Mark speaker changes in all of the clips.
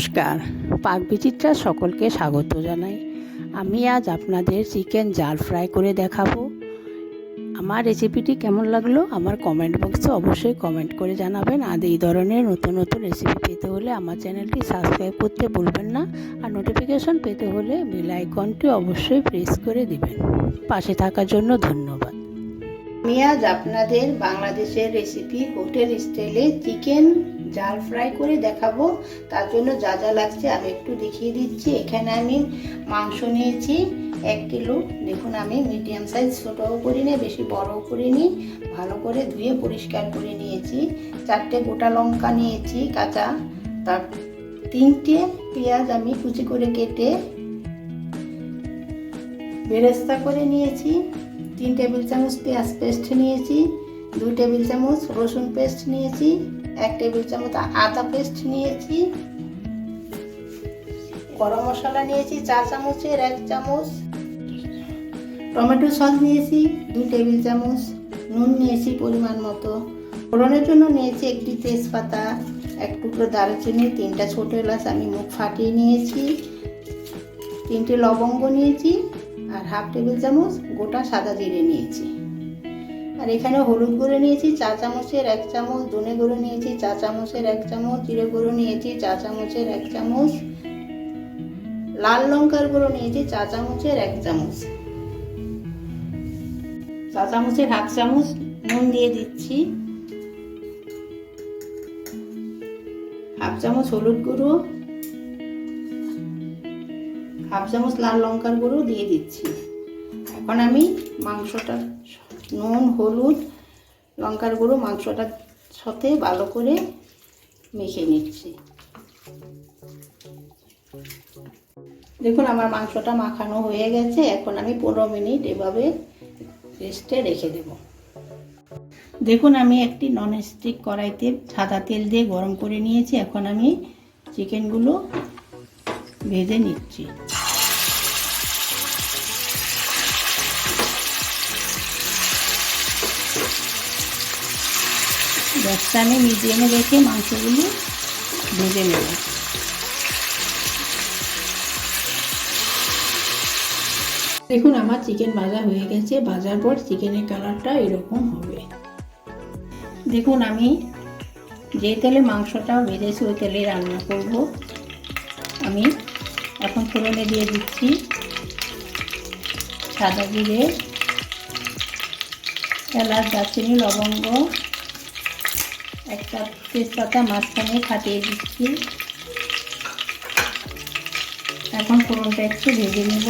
Speaker 1: নমস্কার। পাক বিচিত্রা সকলকে স্বাগত জানাই। আমি আজ আপনাদের চিকেন জাল ফ্রাই করে দেখাবো। আমার রেসিপিটি কেমন লাগল আমার কমেন্ট বক্সে অবশ্যই কমেন্ট করে জানাবেন। আর এই ধরনের নতুন নতুন রেসিপি পেতে হলে আমার চ্যানেলটি সাবস্ক্রাইব করতে ভুলবেন না। আর নোটিফিকেশন পেতে হলে বেল আইকনটি অবশ্যই প্রেস করে দিবেন। পাশে থাকার জন্য ধন্যবাদ। আমি আজ আপনাদের বাংলাদেশের রেসিপি হোটেল স্টাইলে চিকেন জাল ফ্রাই করে দেখাবো। তার জন্য যা যা লাগছে আমি একটু দেখিয়ে দিচ্ছি। এখানে আমি মাংস নিয়েছি এক কিলো। দেখুন, আমি মিডিয়াম সাইজ ছোটও করিনি বেশি বড়ও করিনি ভালো করে ধুয়ে পরিষ্কার করে নিয়েছি। চারটে গোটা লঙ্কা নিয়েছি, কাঁচা। তার তিনটে পেঁয়াজ আমি কুচি করে কেটে বেরেস্তা করে নিয়েছি। তিন টেবিল চামচ পেঁয়াজ পেস্ট নিয়েছি। দুই টেবিল চামচ রসুন পেস্ট নিয়েছি। এক টেবিল চামচ আদা পেস্ট নিয়েছি, গরম মশলা নিয়েছি চা চামচের এক চামচ, টমেটো সস নিয়েছি দুই টেবিল চামচ, নুন নিয়েছি পরিমাণ মতো। ফোড়নের জন্য নিয়েছি একটি তেজপাতা, এক টুকরো দারুচিনি, তিনটা ছোটো এলাচ আমি মুখ ফাটিয়ে নিয়েছি, তিনটে লবঙ্গ নিয়েছি, আর হাফ টেবিল চামচ গোটা সাদা জিরে নিয়েছি। আর এখানে হলুদ গুঁড়ো নিয়েছি, চা চামচের এক চামচ, ধনে গুঁড়ো নিয়েছি, চা চামচের এক চামচ, জিরে গুঁড়ো নিয়েছি, চা চামচের এক চামচ, লাল লঙ্কার গুঁড়ো নিয়েছি, চা চামচের এক চামচ। চা চামচের হাফ চামচ নুন দিয়ে দিচ্ছি। হাফ চামচ হলুদ গুঁড়ো, হাফ চামচ লাল লঙ্কার গুঁড়ো দিয়ে দিচ্ছি। এখন আমি মাংসটা নুন, হলুদ, লঙ্কার গুঁড়ো মাংসটার সাথে ভালো করে মেখে নিচ্ছি। দেখুন আমার মাংসটা মাখানো হয়ে গেছে, এখন আমি পনেরো মিনিট এভাবে রেস্টে রেখে দেব। দেখুন আমি একটি ননস্টিক কড়াইতে সাদা তেল দিয়ে গরম করে নিয়েছি, এখন আমি চিকেনগুলো ভেজে নিচ্ছি। গ্যাসটা আমি মিডিয়ামে রেখে মাংসগুলো ভেজে নেব। দেখুন, আমার চিকেন ভাজা হয়ে গেছে। ভাজার পর চিকেনের কালারটা এরকম হবে। দেখুন, আমি যে তেলে মাংসটা ভেজেছি, ওই তেলে রান্না করব। আমি এখন ফোড়নে দিয়ে দিচ্ছি সাদা জিরে, এলাচ, দারচিনি, লবঙ্গ একটা তেজপাতা মাঝখানে ফাটিয়ে দিচ্ছি। এখন ফোড়নটা একটু ভেজে নেব।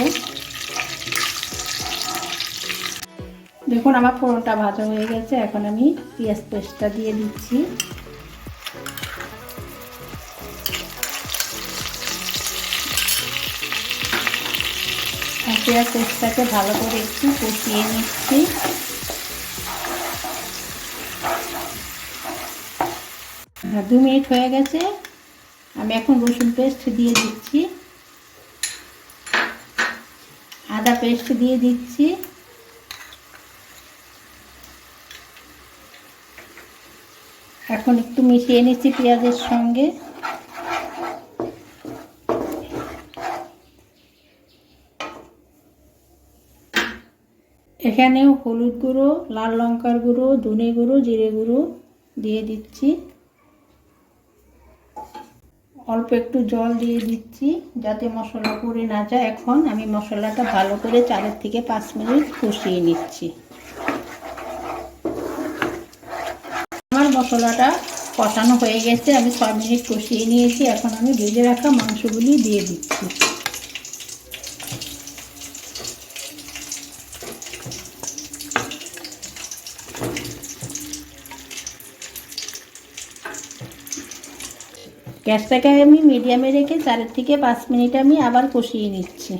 Speaker 1: দেখুন, আমার ফোড়নটা ভাজা হয়ে গেছে। এখন আমি পেঁয়াজ পেস্টটা দিয়ে দিচ্ছি। পেঁয়াজ পেস্টটাকে ভালো করে একটু কষিয়ে নিচ্ছি। দু মিনিট হয়ে গেছে। আমি এখন রসুন পেস্ট দিয়ে দিচ্ছি। আদা পেস্ট দিয়ে দিচ্ছি। এখন একটু মিশিয়ে নিচ্ছি পেঁয়াজের সঙ্গে। এখানেও হলুদ গুঁড়ো, লাল লঙ্কার গুঁড়ো, ধনে গুঁড়ো, জিরে গুঁড়ো দিয়ে দিচ্ছি। অল্প একটু জল দিয়ে দিচ্ছি যাতে মশলা পুড়ে না যায়। এখন আমি মশলাটা ভালো করে চারের থেকে পাঁচ মিনিট কষিয়ে নিচ্ছি। আমার মশলাটা কষানো হয়ে গেছে, আমি ছয় মিনিট কষিয়ে নিয়েছি। এখন আমি ভেজে রাখা মাংসগুলি দিয়ে দিচ্ছি। গ্যাসটাকে আমি মিডিয়ামে রেখে চারের থেকে পাঁচ মিনিট আমি আবার কষিয়ে নিচ্ছি।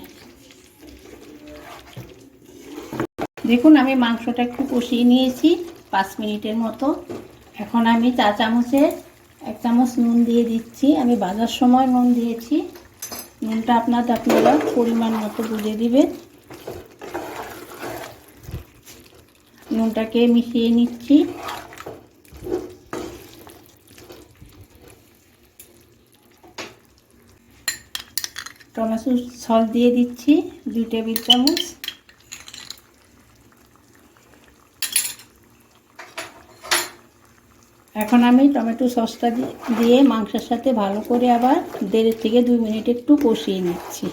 Speaker 1: দেখুন, আমি মাংসটা একটু কষিয়ে নিয়েছি পাঁচ মিনিটের মতো। এখন আমি চা চামচে এক চামচ নুন দিয়ে দিচ্ছি। আমি বাজার সময় নুন দিয়েছি। নুনটা আপনার আপনারা পরিমাণ মতো বুঝে দিবেন। নুনটাকে মিশিয়ে নিচ্ছি। টমেটো সস দিয়ে দিচ্ছি, দুই টেবিল চামচ। এখন আমি টমেটো সসটা দি- দিয়ে মাংসের সাথে ভালো করে আবার দেড় থেকে দুই মিনিট একটু কষিয়ে নিচ্ছি।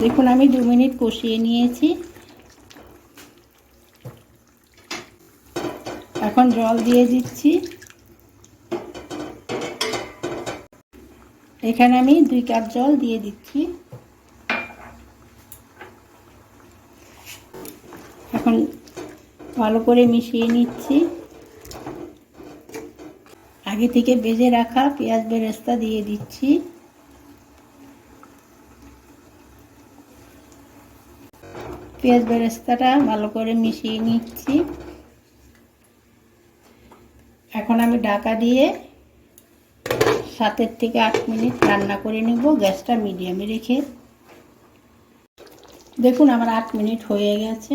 Speaker 1: দেখুন, আমি দু মিনিট কষিয়ে নিয়েছি। এখন জল দিয়ে দিচ্ছি। এখানে আমি দুই কাপ জল দিয়ে দিচ্ছি। এখন ভালো করে মিশিয়ে নিচ্ছি। আগে থেকে বেজে রাখা পেঁয়াজ বেরেস্তা দিয়ে দিচ্ছি। পেঁয়াজ বেরেস্তাটা ভালো করে মিশিয়ে নিচ্ছি। এখন আমি ঢাকা দিয়ে সাতের থেকে আট মিনিট রান্না করে নেব, গ্যাসটা মিডিয়ামে রেখে। দেখুন আমার আট মিনিট হয়ে গেছে।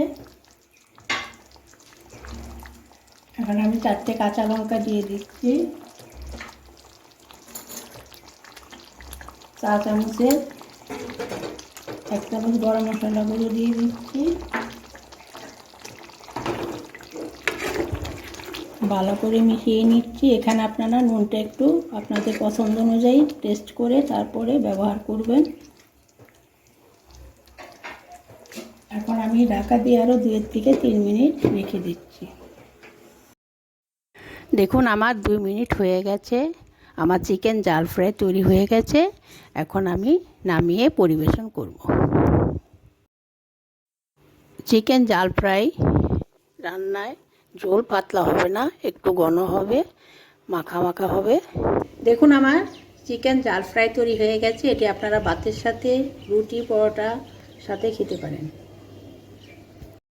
Speaker 1: এখন আমি চারটে কাঁচা লঙ্কা দিয়ে দিচ্ছি। চা চামচের এক চামচ গরম মশলা গুঁড়ো দিয়ে দিচ্ছি। ভালো করে মিশিয়ে নিচ্ছি। এখানে আপনারা নুনটা একটু আপনাদের পছন্দ অনুযায়ী টেস্ট করে তারপরে ব্যবহার করবেন। এখন আমি ঢাকা দিয়ে আরও দুয়ের থেকে তিন মিনিট রেখে দিচ্ছি। দেখুন, আমার দুই মিনিট হয়ে গেছে। আমার চিকেন জাল ফ্রাই তৈরি হয়ে গেছে। এখন আমি নামিয়ে পরিবেশন করব। চিকেন জাল ফ্রাই রান্নায় ঝোল পাতলা হবে না, একটু ঘন হবে, মাখা মাখা হবে। দেখুন আমার চিকেন জাল ফ্রাই তৈরি হয়ে গেছে, এটি আপনারা ভাতের সাথে রুটি, পরোটা সাথে খেতে পারেন।